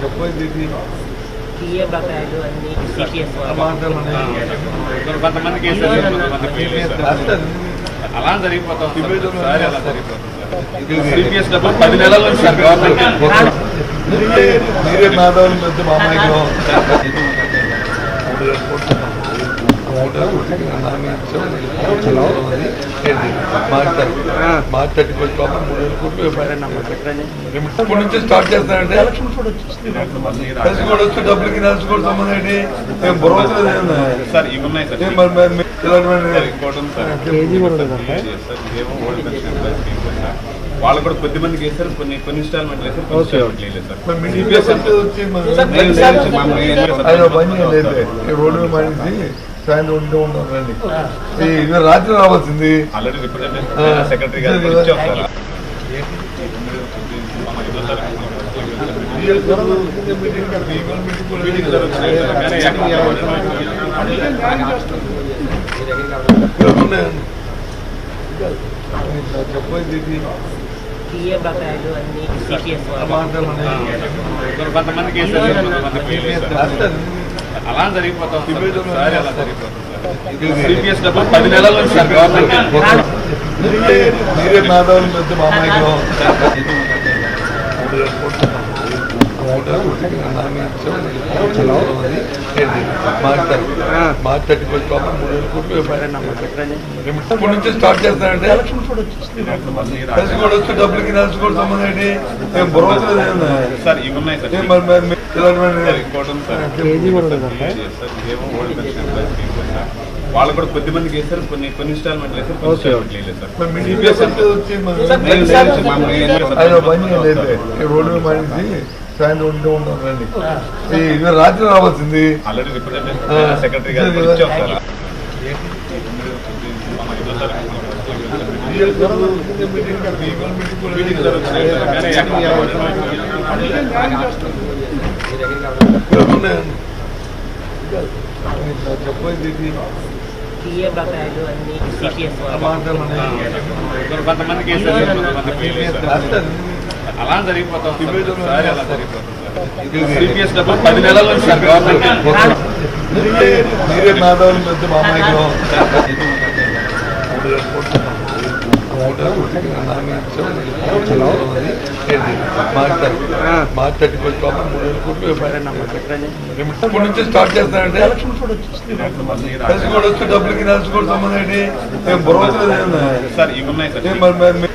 చెప్పేది పిఏ బకాయిలు అన్ని సిపిఎస్ కొంతమంది కేసులు కొంతమంది వేయలేదు సార్. అలా జరిగిపోతాం సార్. అలా జరిగిపోతాం సిపిఎస్ డబ్బులు పది నెలల నుంచి సార్ గవర్నమెంట్ നീരനാഥനും മറ്റു മാമായിക്കോ మూడు కోట్లు ఇప్పటి నుంచి స్టార్ట్ చేస్తానంటే కలిసి కూడా వచ్చి డబ్బులకి నలిసి కూడా సంబంధం ఏంటి స్కీమ్ సార్. వాళ్ళు కూడా కొద్ది మందికి వేశారు కొన్ని కొన్ని ఇన్స్టాల్మెంట్ వేశారు కొన్ని ఇన్స్టాల్మెంట్ లేదు సార్ రోడ్డు మీద మనిషి సాయంత్రం ఉంటే ఉంటాం రండి. ఈ- ఇది రాత్రి రావాల్సింది. చెప్పేది కొంతమంది అలా జరిగిపోతాం సార్. అలా జరిగిపోతాం సార్. సిపిఎస్ డబ్బులు పది నెలల నుంచి సార్ గవర్నమెంట్. మీరే మేధావులు పెద్ద మా అమ్మాయికి మాట్లాడు మార్చ్ థర్టీ ఫస్ట్ కావాలి మూడు వేల కోట్లు ఇప్పటి నుంచి స్టార్ట్ చేస్తానంటే కలిసి కూడా వచ్చి డబ్బులకి కూడా సంబంధం ఏంటి స్కీమ్ సార్. వాళ్ళు కూడా కొద్ది మందికి వేశారు కొన్ని కొన్ని ఇన్స్టాల్మెంట్ వేశారు కొన్ని ఇన్స్టాల్మెంట్ లేదు సార్ రోడ్డు మనిషి సాయంత్రం ఉంటే ఉంటాం రండి. ఇది రాత్రి రావాల్సింది. చెప్పేది కొంతమంది కేసులు. అలా జరిగిపోతాం సార్. ఒకసారి అలా జరిగిపోతాం సార్. సిపిఎస్ డబ్బులు పది నెలల నుంచి సార్. గవర్నమెంట్ మీరే మేధావులు పెద్ద మా అమ్మాయికి మాట్లాడు మార్చ్ థర్టీ ఫస్ట్ కావాలి మూడు వేల కోట్లు ఇప్పటి నుంచి స్టార్ట్ చేస్తానంటే కలిసి కూడా వచ్చి డబ్బులకి నలిసి కూడా సంబంధం ఏంటి సార్ ఇలాంటివన్నీ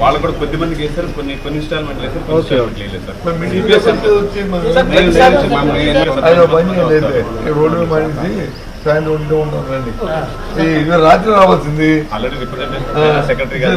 వాళ్ళు కూడా కొద్ది మందికి వేశారు కొన్ని కొన్ని ఇన్స్టాల్మెంట్ వేశారు కొన్ని ఇన్స్టాల్మెంట్ లేదు రోడ్డు మనిషి సాయంత్రం ఉంటే ఉంటాం రండి రాత్రి రావాల్సింది. ఆల్రెడీ రిప్రజెంటేటివ్ సెక్రటరీ గారు